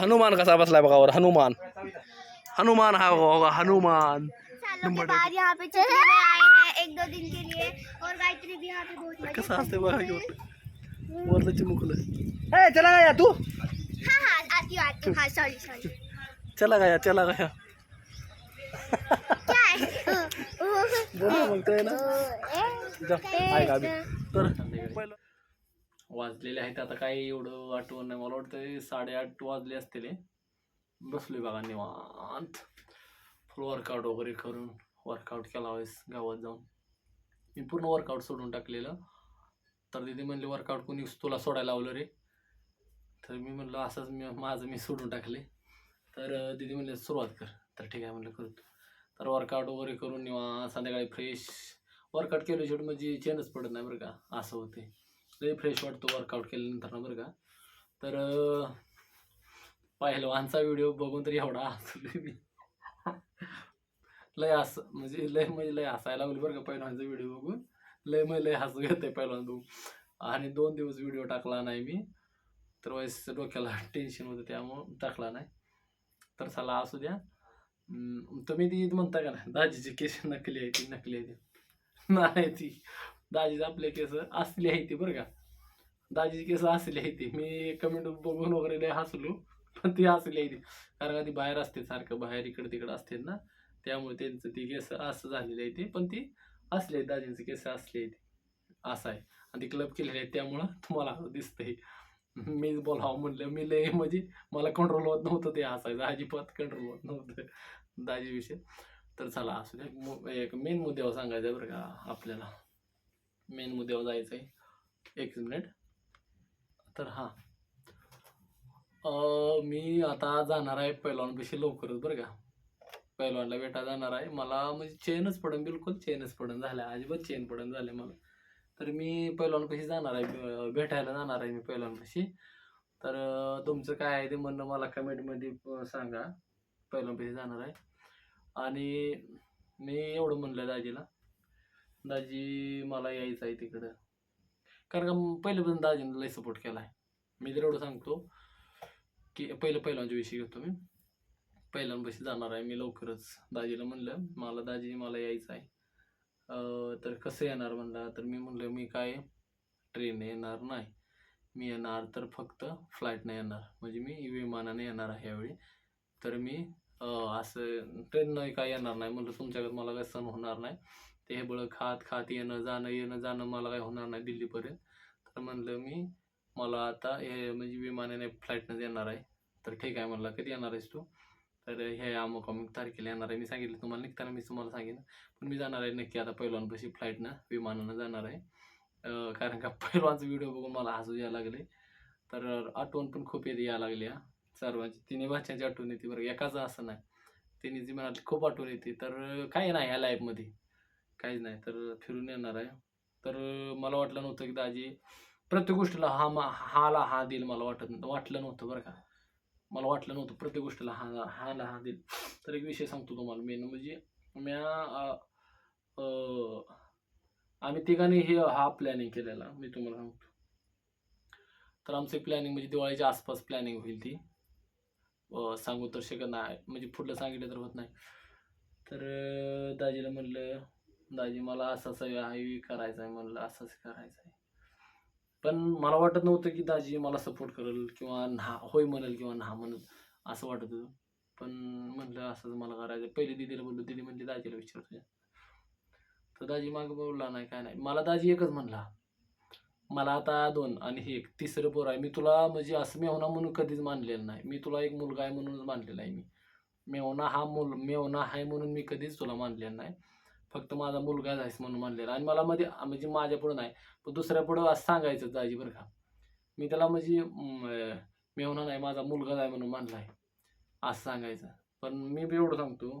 हनुमान कसा बसलाय बघा वर हनुमान. हनुमान हा बघा हनुमान. बाद यहाँ पे आए हैं एक दो दिन के लिए और गायत्री भी यहाँ पे बहुत मजे कसं असते बघा की वर. वरलं चिमुकलं. ए चला गया तू? हाँ हाँ आती हूँ आती हूँ। हाँ सॉरी सॉरी चला गया चला गया. क्या है? बोला ना? जा, ऐका. तर पहिलं वाजलेले आहेत. आता काही एवढं आठवण नाही. मला वाटतं साडेआठ वाजले असतील बसलोय बघा निवांत. फुल वर्कआउट वगैरे करून वर्कआउट केला वेळेस गावात जाऊन. मी पूर्ण वर्कआउट सोडून टाकलेलं. तर दिदी म्हणले वर्कआउट कोणी तुला सोडायला लावलं रे? तर मी म्हणलं असंच मी माझं मी सोडून टाकले तर दिदी म्हणले सुरुवात कर. तर ठीक आहे म्हणलं करतो. तर वर्कआउट वगैरे करून निवा संध्याकाळी फ्रेश वर्कआउट केलं शेवट म्हणजे चेनच पडत नाही बरं का? असं होते लय फ्रेश वाटतो वर्कआउट केल्यानंतर ना बरं का. तर पहिलवानचा व्हिडिओ बघून तरी एवढा हसलो मी. लय हस म्हणजे लय म्हणजे लय हसायला लागली बरं का पहिलवानचा व्हिडिओ बघून. लय म्हणजे लय हसू घेते पहिलवान बघून. आणि दोन दिवस व्हिडिओ टाकला नाही मी. तर वयस डोक्याला टेन्शन होतं त्यामुळं टाकला नाही. तर चला असू द्या. तुम्ही ती म्हणता का ना दाजीची केस नकली आहे ती नकली आहे ती. नाही ती. दाजीच आपले केस असले आहे ती बरं का. दाजीची केस असली आहे ती. मी कमेंट बघून वगैरे लय हसलो पण ती असली आहे ती. कारण का ती बाहेर असते सारखं बाहेर इकडे तिकडे असते ना. त्यामुळे त्यांचं ती केस असं झालेली आहे ती पण ती असले आहेत दाजींचे केस असले आहेत असं आहे. आणि ती क्लब केलेली आहे त्यामुळं तुम्हाला दिसतंय. मीच बोलावं म्हणलं मी लय म्हणजे मला कंट्रोल होत नव्हतं ते असायचं अजिबात कंट्रोल होत नव्हतं दाजीविषयी. तर चला असू दे मु- एक मेन मुद्द्यावर सांगायचं आहे बरं का आपल्याला. मेन मुद्द्यावर जायचं आहे एक मिनिट. तर हां. मी आता जाणार आहे पैलवानपेक्षा लवकरच बरं का. पैलवानला भेटा जाणार आहे. मला म्हणजे चेनच पडन बिलकुल चेनच पडन झालं अजिबात चेन पडन झाले मला. तर मी पैलवानपाशी जाणार आहे? भेटायला जाणार आहे मी पैलवानपाशी तर तुमचं काय आहे ते म्हणणं मला कमेंटमध्ये सांगा. पैलवानपाशी जाणार आहे? आणि मी एवढं म्हणलं दाजीला. दाजी मला यायचं आहे तिकडं. कारण का पहिल्यापासून दाजीनं लय सपोर्ट केला आहे मी तर एवढं सांगतो की पहिलं पहिल्यांच्या विषयी घेतो मी. पहिल्यांपाशी जाणार आहे मी लवकरच. दाजीला म्हणलं मला दाजी मला यायचं आहे. तर कसं येणार म्हणलं? तर मी म्हणलं मी काय ट्रेनने येणार नाही. मी येणार तर फक्त फ्लाईटने येणार. म्हणजे मी विमानाने येणार आहे यावेळी. तर मी असं ट्रेननं काय येणार नाही. म्हणलं तुमच्याकडे मला काय सण होणार नाही. ते हे बळ खात खात येणं जाणं येणं जाणं मला काय होणार नाही दिल्लीपर्यंत. तर म्हणलं मी मला आता हे म्हणजे विमानाने फ्लाईटनं येणार आहे. तर ठीक आहे म्हणलं कधी येणार आहेस तू? तर हे अमुक अमुक तारखेला येणार आहे. मी सांगितलं तुम्हाला निघताना मी तुम्हाला सांगेन. पण मी जाणार आहे नक्की आता पहिलवानपाशी फ्लाईटनं विमानानं जाणार आहे. कारण का पहिलवानचा व्हिडिओ बघून मला हसू यायला लागले. तर आठवण पण खूप येते यायला लागली हा. सर्वांची तिन्ही भाषांची आठवण येते बरं एकाचं असं नाही. तिन्ही जी म्हणाली खूप आठवण येते. तर काही नाही ह्या लाईफमध्ये काहीच नाही तर फिरून येणार आहे. तर मला वाटलं नव्हतं की दाजी प्रत्येक गोष्टीला हा मा हाला हा देईल मला वाटत वाटलं नव्हतं बरं का. मला वाटलं नव्हतं प्रत्येक गोष्टीला हा हाला हा देईल. तर एक विषय सांगतो तुम्हाला मेन म्हणजे म्या आम्ही तिघांनी हे हा प्लॅनिंग केलेला. मी तुम्हाला सांगतो. तर आमचं प्लॅनिंग म्हणजे दिवाळीच्या आसपास प्लॅनिंग होईल ती. सांगू तर शकत नाही. म्हणजे पुढलं सांगितलं तर होत नाही. तर दाजीला म्हणलं दाजी मला असं असं आहे करायचं आहे म्हणलं असंच करायचं आहे. पण मला वाटत नव्हतं की दाजी मला सपोर्ट करेल किंवा ना होय म्हणेल किंवा ना म्हणेल असं वाटत होतं. पण म्हणलं असंच मला करायचं आहे. पहिले दिदीला बोललो दिदी म्हणली दाजीला विचारतो तर दाजी मागे बोलला नाही काय नाही. मला दाजी एकच म्हणला मला आता दोन आणि हे एक तिसरं पोर आहे. मी तुला म्हणजे असं मेवना म्हणून कधीच मानलेलं नाही. मी तुला एक मुलगा आहे म्हणूनच मानलेला आहे मी. मेवना हा मुल मेवना आहे म्हणून मी कधीच तुला मानलेलं नाही. फक्त माझा मुलगाच आहेस म्हणून मानलेला आणि मला मध्ये म्हणजे माझ्या पुढं नाही पण दुसऱ्या पुढं असं सांगायचं जायची बरं का. मी त्याला म्हणजे अं, मेवना नाही माझा मुलगा जाय म्हणून मानला आहे असं सांगायचं. पण मी बी एवढं सांगतो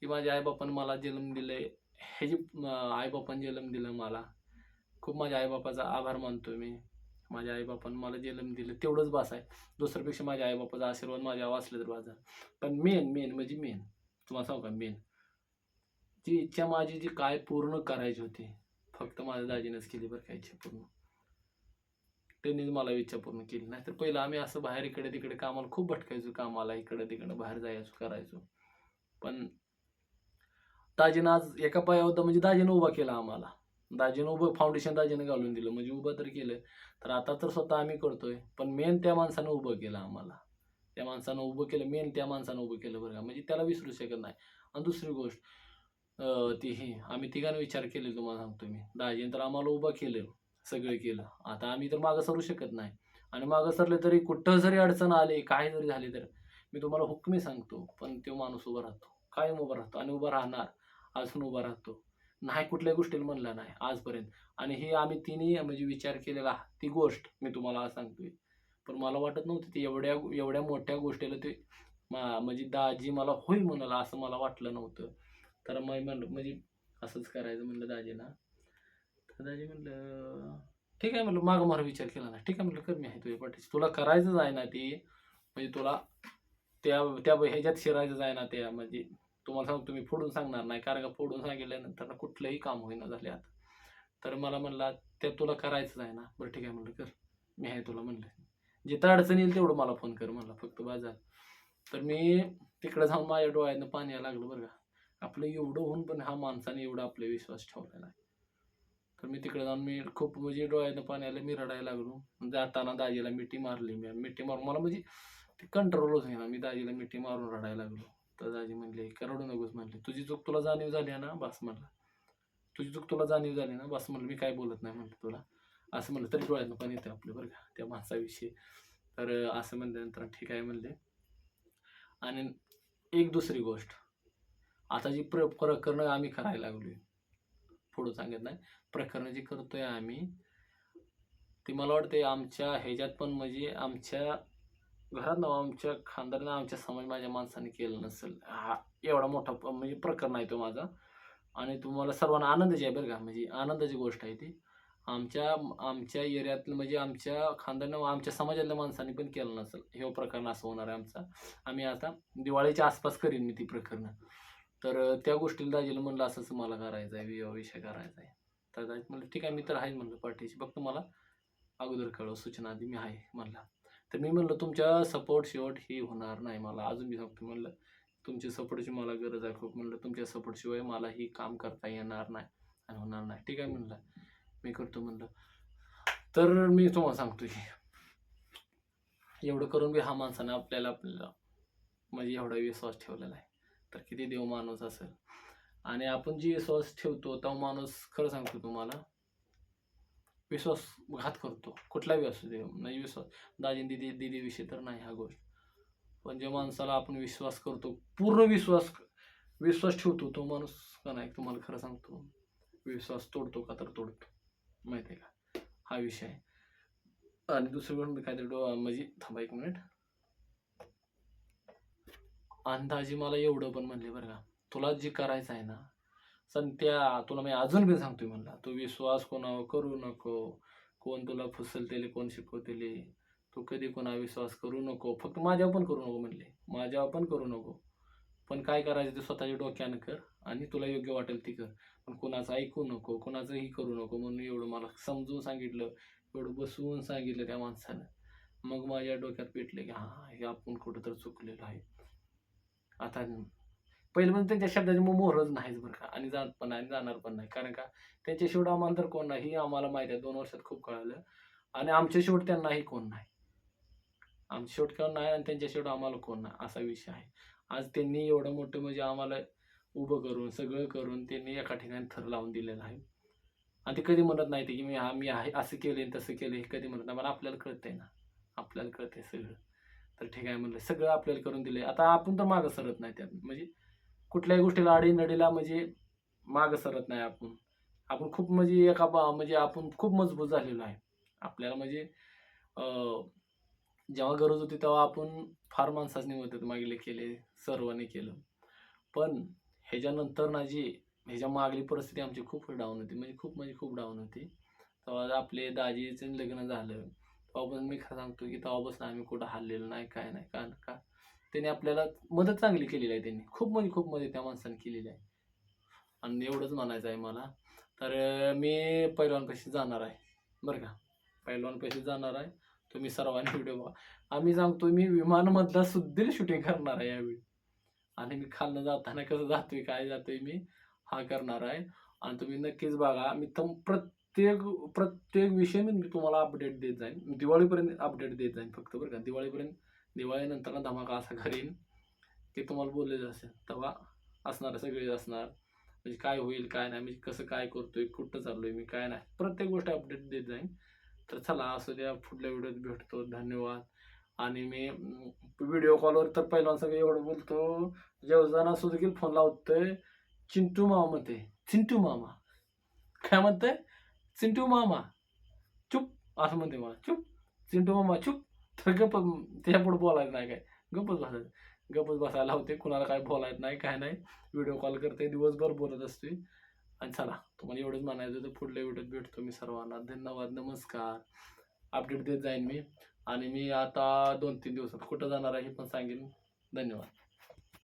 की माझ्या आईबापानं मला जन्म दिले ह्याची अं, आईबापानं जन्म दिलं मला. खूप माझ्या आईबापाचा आभार मानतो मी. माझ्या आईबापानं मला जन्म दिलं. तेवढंच बास आहे. दुसऱ्यापेक्षा माझ्या आईबापाचा आशीर्वाद माझ्या वाचले तर माझा. पण मेन मेन म्हणजे मेन. तुम्हाला सांगू का मेन? ती इच्छा माझी जी काय पूर्ण करायची होती फक्त माझ्या दाजीनेच केली बरं का इच्छा पूर्ण. त्यांनीच मला इच्छा पूर्ण केली. नाहीतर पहिलं आम्ही असं बाहेर इकडे तिकडे कामाला खूप भटकायचो कामाला इकडे तिकडे बाहेर जायचो करायचो. पण दाजीनं आज एका पाया होता म्हणजे दाजीनं उभा केला आम्हाला. दाजीनं उभं फाउंडेशन दाजीनं घालून दिलं. म्हणजे उभं तर केलं तर आता तर स्वतः आम्ही करतोय. पण मेन त्या माणसानं उभं केलं आम्हाला. त्या माणसानं उभं केलं मेन त्या माणसानं उभं केलं बरं का. म्हणजे त्याला विसरू शकत नाही. आणि दुसरी गोष्ट ती हे आम्ही तिघांना विचार केले तुम्हाला सांगतो मी. दाजीने तर आम्हाला उभं केलं सगळं केलं. आता आम्ही तर मागं सरू शकत नाही. आणि मागं सरले तरी कुठं जरी अडचण आली काय जरी झाली तर मी तुम्हाला हुकमी सांगतो पण तो माणूस उभा राहतो. कायम उभा राहतो आणि उभा राहणार अजून उभा राहतो. नाही कुठल्या गोष्टीला म्हणलं नाही आजपर्यंत. आणि हे आम्ही तिन्ही म्हणजे विचार केलेला ती गोष्ट मी तुम्हाला आज सांगतोय. पण मला वाटत नव्हतं ती एवढ्या एवढ्या मोठ्या गोष्टीला ते मा म्हणजे दाजी मला होईल म्हणाला असं मला वाटलं नव्हतं. तर मग म्हणलं म्हणजे असंच करायचं म्हणलं दाजीना तर दाजी म्हणलं ठीक आहे म्हणलं मागं मार विचार केला ना. ठीक आहे म्हणलं कर मी आहे तुझ्या पाठीशी. तुला करायचंच आहे ना ते म्हणजे तुला त्या त्या ह्याच्यात शिरायचंच आहे ना त्या म्हणजे तुम्हाला सांग तुम्ही फोडून सांगणार नाही. कारण का फोडून सांगितल्यानंतर कुठलंही काम होईना झाले आता. तर मला म्हणला त्या तुला करायचंच आहे ना. बरं ठीक आहे म्हणलं कर. मी आहे तुला म्हणलं. जिथं अडचण येईल तेवढं मला फोन कर म्हणला फक्त बाजार. तर मी तिकडे जाऊन माझ्या डोळ्यानं पाणी यायला लागलं बरं का. आपलं एवढं होऊन पण हा माणसाने एवढा आपला विश्वास ठेवलेला आहे. तर मी तिकडे जाऊन मी खूप म्हणजे डोळ्यानं पाणी आलं मी रडायला लागलो. म्हणजे जाताना दाजीला मिठी मारली मी. मिठी मारून मला म्हणजे ते कंट्रोलच होईना. मी दाजीला मिठी मारून रडायला लागलो. तर दाजी म्हणले का रडू नकोस म्हणले. तुझी चूक तुला जाणीव झाली आहे ना? बस म्हणलं. तुझी चूक तुला जाणीव झाली ना? बस म्हणलं. मी काय बोलत नाही म्हणलं तुला. असं म्हणलं. तरी डोळ्यानं पण येतं आपलं बरं का त्या माणसाविषयी. तर असं म्हणल्यानंतर ठीक आहे म्हणले. आणि एक दुसरी गोष्ट. आता जी प्र प्रकरणं आम्ही करायला लागलोय. पुढं सांगत नाही. प्रकरणं जी करतोय आम्ही ती मला वाटते आमच्या ह्याच्यात पण म्हणजे आमच्या घरात आमच्या खानदारानं आमच्या समाज माझ्या माणसाने केलं नसेल. हा एवढा मोठा प- म्हणजे प्रकरण आहे तो माझा. आणि तुम्हाला सर्वांना आनंदाची आहे बरं का. म्हणजे आनंदाची गोष्ट आहे ती. आमच्या आमच्या एरियातलं म्हणजे आमच्या खानदारानं आमच्या समाजातल्या माणसांनी पण केलं नसेल. हे प्रकरण असं होणार आहे आमचा. आम्ही आता दिवाळीच्या आसपास करीन मी ती प्रकरणं. तर त्या गोष्टीला दाजीला म्हणलं असंच मला करायचं आहे विवाह विषय करायचा आहे. तर दाजी म्हणलं ठीक आहे मी तर आहे म्हणलं पाठीशी फक्त मला अगोदर कळव सूचना आधी मी आहे म्हणला. तर मी म्हणलं तुमच्या सपोर्ट शेवट ही होणार नाही मला अजून मी सांगतो म्हणलं. तुमच्या सपोर्टची मला गरज आहे खूप म्हणलं. तुमच्या सपोर्टशिवाय मला ही काम करता येणार नाही आणि होणार नाही. ठीक आहे म्हणलं. मी करतो म्हणलं. तर मी तुम्हाला सांगतो की एवढं करून बी हा माणसाने आपल्याला आपल्याला म्हणजे एवढा विश्वास ठेवलेला आहे. तर किती देव माणूस असेल? आणि आपण जी विश्वास ठेवतो तो माणूस खरं सांगतो तुम्हाला विश्वासघात करतो. कुठलाही असू दे म्हणजे विश्वास. दाजी दिदी दिदीविषयी तर नाही हा गोष्ट. पण जे माणसाला आपण विश्वास करतो पूर्ण विश्वास विश्वास ठेवतो तो माणूस का नाही? तुम्हाला खरं सांगतो. विश्वास तोडतो का तर तोडतो. माहिती आहे का? हा विषय आहे. आणि दुसरी गोष्ट मी काहीतरी डो म्हणजे थांबा एक मिनिट. अंदाजी मला एवढं पण म्हणले बरं का. तुला जे करायचं आहे ना संत्या तुला मी अजून बी सांगतोय म्हणला तू विश्वास कोणावर करू नको. कोण तुला फुसलतेले कोण शिकवतेले तू कधी कोणा विश्वास करू नको. फक्त माझ्यावर पण करू नको म्हणले. माझ्यावर पण करू नको. पण काय करायचं ते स्वतःच्या डोक्यानं कर आणि तुला योग्य वाटेल ती कर. पण कोणाचं ऐकू नको कोणाचंही करू नको म्हणून एवढं मला समजून सांगितलं. एवढं बसवून सांगितलं त्या माणसानं. मग माझ्या डोक्यात पेटले की हां हे आपण कुठं तर चुकलेलं आहे. आता पहिलं म्हणजे त्यांच्या शब्दाची मग मोहरच नाहीच बरं का. आणि जात पण नाही आणि जाणार पण नाही. कारण का? त्यांच्या शेवट आम्हाला तर कोण नाही. हे आम्हाला माहिती आहे. दोन वर्षात खूप कळालं. आणि आमच्या शेवट त्यांनाही कोण नाही. आमच्या शेवट कोण नाही आणि त्यांच्या शेवट आम्हाला कोण नाही असा विषय आहे. आज त्यांनी एवढं मोठं म्हणजे आम्हाला उभं करून सगळं करून त्यांनी एका ठिकाणी थर लावून दिलेलं आहे. आणि ते कधी म्हणत नाही ते की मी आम्ही आहे असं केलं तसं केलं हे कधी म्हणत नाही. मला आपल्याला कळतंय ना. आपल्याला कळतंय सगळं. तर ठीक आहे म्हणलं सगळं आपल्याला करून दिलं आता आपण तर मागं सरत नाही त्यात. म्हणजे कुठल्याही गोष्टीला अडीनडीला म्हणजे मागं सरत नाही आपण. आपण खूप म्हणजे एका बा म्हणजे आपण खूप मजबूत झालेलो आहे. आपल्याला म्हणजे जेव्हा गरज होती तेव्हा आपण फार माणसाने मदत मागले केले सर्वांनी केलं. पण ह्याच्यानंतर ना जी ह्याच्या मागली परिस्थिती आमची खूप डाऊन होती. म्हणजे खूप म्हणजे खूप डाऊन होती. तेव्हा आपले दाजीचं लग्न झालं. तेव्हापासून मी खरं सांगतो की तेव्हापासून आम्ही कुठं हल्लेलं नाही काय नाही कारण का. त्याने आपल्याला मदत चांगली केलेली आहे त्यांनी. खूप म्हणजे खूप मदत त्या माणसाने केलेली आहे. आणि एवढंच म्हणायचं आहे मला. तर मी पैलवानपाशी जाणार आहे. बरं का? पैलवान जाणार आहे. तुम्ही सर्वांनी व्हिडिओ बघा. आम्ही सांगतो मी विमानमधला सुद्धा शूटिंग करणार आहे यावेळी. आणि मी खालनं जाताना कसं जातोय काय जातोय मी हा करणार आहे. आणि तुम्ही नक्कीच बघा मी तर प्रत्येक प्रत्येक विषय मी तुम्हाला अपडेट देत जाईन. दिवाळीपर्यंत अपडेट देत जाईन फक्त बरं का. दिवाळीपर्यंत दिवाळीनंतर धमाका असा करीन की तुम्हाला बोललेलं असेल तेव्हा असणार सगळे असणार. म्हणजे काय होईल काय नाही म्हणजे कसं काय करतोय कुठं चाललोय मी काय नाही. प्रत्येक गोष्ट अपडेट देत जाईन. तर चला असू द्या पुढल्या व्हिडिओत भेटतो. धन्यवाद. आणि मी व्हिडिओ कॉलवर तर पहिला सगळं एवढं बोलतो. जेवताना सुद्धा देखील फोन लावतोय चिंटू मामा म्हणते. चिंटू मामा. काय म्हणतंय? चिंटू मामा. चुप असं म्हणते मला. चुप चिंटू मामा चुप. तर गप्प त्याच्यापुढे बोलायचं नाही काय. गप्पच बसायचं. गप्पच बसायला होते कुणाला काय बोलायचं नाही काय नाही. व्हिडिओ कॉल करते दिवसभर बोलत असते. आणि चला तुम्हाला एवढंच म्हणायचं तर पुढल्या व्हिडिओत भेटतो मी सर्वांना. धन्यवाद नमस्कार. अपडेट देत जाईन मी. आणि मी आता दोन तीन दिवसात कुठं जाणार आहे हे पण सांगेन. धन्यवाद.